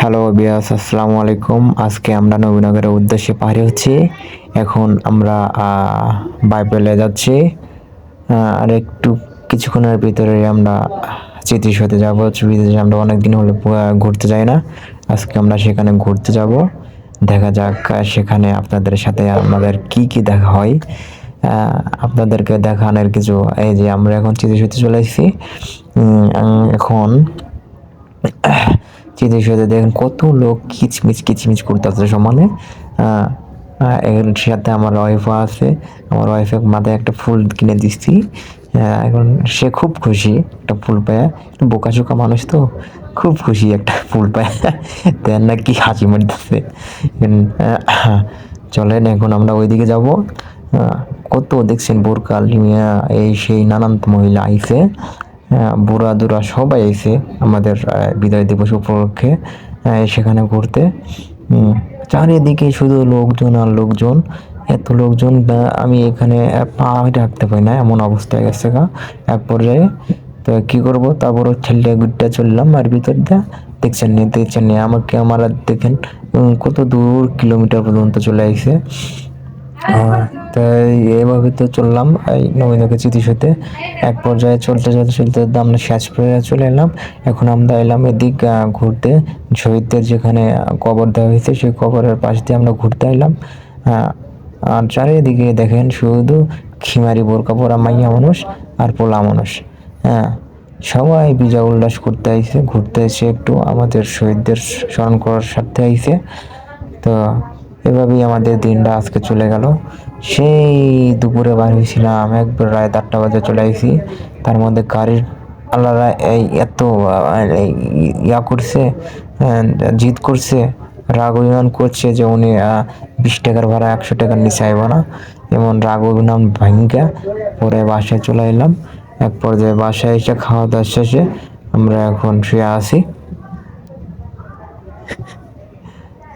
Hello বিয়াস আসসালামু আলাইকুম। আজকে আমরা নবীনগরের উদ্দেশ্যে পাহাড়ি হচ্ছি। এখন আমরা বাইবেলে যাচ্ছি। আর একটু কিছুক্ষণের ভিতরে আমরা চিত্রিশতে যাব। বিদেশে আমরা অনেক দিন হলো ঘুরতে যাই না। আজকে আমরা সেখানে ঘুরতে যাব। দেখা যাক সেখানে আপনাদের সাথে আমাদের কি কি দেখা হয়। আপনাদেরকে দেখানোর কিছু, এই যে আমরা এখন চিত্রিশতে চলে এসেছি। এখন চিত্রের সাথে দেখেন কত লোক কিচমিচ কিচমিচ করতে করতেছে সমানে এর সাথে আমার ওয়াইফও আছে। আমার ওয়াইফে মাথায় একটা ফুল কিনে দিচ্ছি। এখন সে খুব খুশি একটা ফুল পায়। একটু বোকাচোকা মানুষ তো খুব খুশি একটা ফুল পায়। দেন না কি হাসি মারতেছে। চলেন এখন আমরা ওইদিকে যাব। কত দেখছেন বোরকা লিমিয়া এই সেই নানান মহিলা আহ, বুড়া দুরা সবাই এসে আমাদের বিদায় দিবস উপলক্ষে সেখানে ঘুরতে। চারিদিকে শুধু লোকজন আর লোকজন। এত লোকজন আমি এখানে পা রাখতে পারি না এমন অবস্থায় গেছে গা। এক পর্যায়ে তো কি করব? তারপর ছেলে গুড্ডা চললাম আর ভিতর দিয়ে দেখছেন নি দেখছেন নি আমাকে আমার দেখেন কত দূর কিলোমিটার পর্যন্ত চলে আহ, তাই এভাবে তো চললাম। এই নবীনকে চিঠিসতে এক পর্যায়ে চলতে চলতে চলতে আমরা পর্যায়ে চলে এলাম। এখন আমরা এলাম এদিক ঘুরতে। শহীদদের যেখানে কবর দেওয়া হয়েছে সেই কবরের পাশ দিয়ে আমরা ঘুরতে এলাম। আর চারিদিকে দেখেন শুধু খিমারি, বোরকা পরা মাইয়া মানুষ আর পোলা মানুষ। হ্যাঁ সবাই বিজয় উল্লাস করতে আইছে, ঘুরতে এসে একটু আমাদের শহীদদের স্মরণ করার স্বার্থে আইছে। তো এভাবেই আমাদের দিনটা আজকে চলে গেল। সেই দুপুরে বার হয়েছিলাম, একবার রাত আটটা বাজে চলে আসি তার মধ্যে গাড়ির আল্লাহরা এই এত ইয়া করছে জিদ করছে, রাগ অভিমান করছে যে উনি বিশ টাকার ভাড়া একশো টাকার নিচে আইব না। এমন রাগ অভিমান ভাঙ্গা পরে বাসায় চলে এলাম। এক পর্যায়ে বাসায় এসে খাওয়া দাওয়া শেষে আমরা এখন শুয়ে আছি।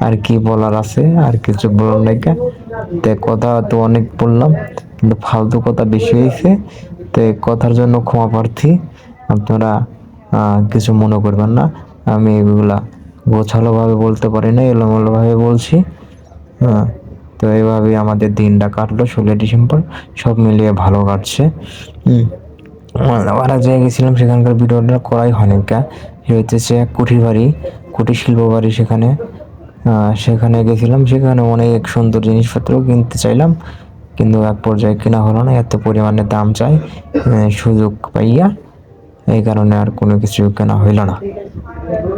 আর কি বলার আছে, আর কিছু বলার কা। তো কথা তো অনেক বললাম, কিন্তু ফালতু কথা বেশি হয়েছে। তো কথার জন্য ক্ষমা প্রার্থী, আপনারা কিছু মনে করবেন না। আমি এগুলা গোছালোভাবে বলতে পারি না, এলোমেলোভাবে বলছি। হ্যাঁ তো এইভাবেই আমাদের দিনটা কাটলো ষোলোই ডিসেম্বর, সব মিলিয়ে ভালো কাটছে। হুম আর এক জায়গায় গেছিলাম, সেখানকার ভিডিওটা করাই হয়নি কা। হচ্ছে কুঠির বাড়ি, কুটির শিল্প বাড়ি সেখানে। সেখানে গেছিলাম, সেখানে অনেক সুন্দর জিনিসপত্র কিনতে চাইলাম, কিন্তু এক পর্যায়ে কেনা হলো না, এত পরিমাণে দাম চাই সুযোগ পাইয়া এই কারণে আর কোনো কিছু কেনা হইল না।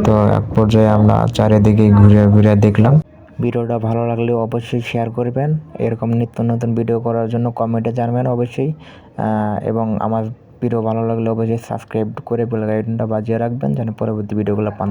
তো এক পর্যায়ে আমরা চারিদিকে ঘুরে ঘুরে দেখলাম। ভিডিওটা ভালো লাগলে অবশ্যই শেয়ার করবেন। এরকম নিত্য নতুন ভিডিও করার জন্য কমেন্টে জানাবেন অবশ্যই। এবং আমার ভিডিও ভালো লাগলে অবশ্যই সাবস্ক্রাইব করে বেল বাজিয়ে রাখবেন, যেন পরবর্তী ভিডিওগুলো পান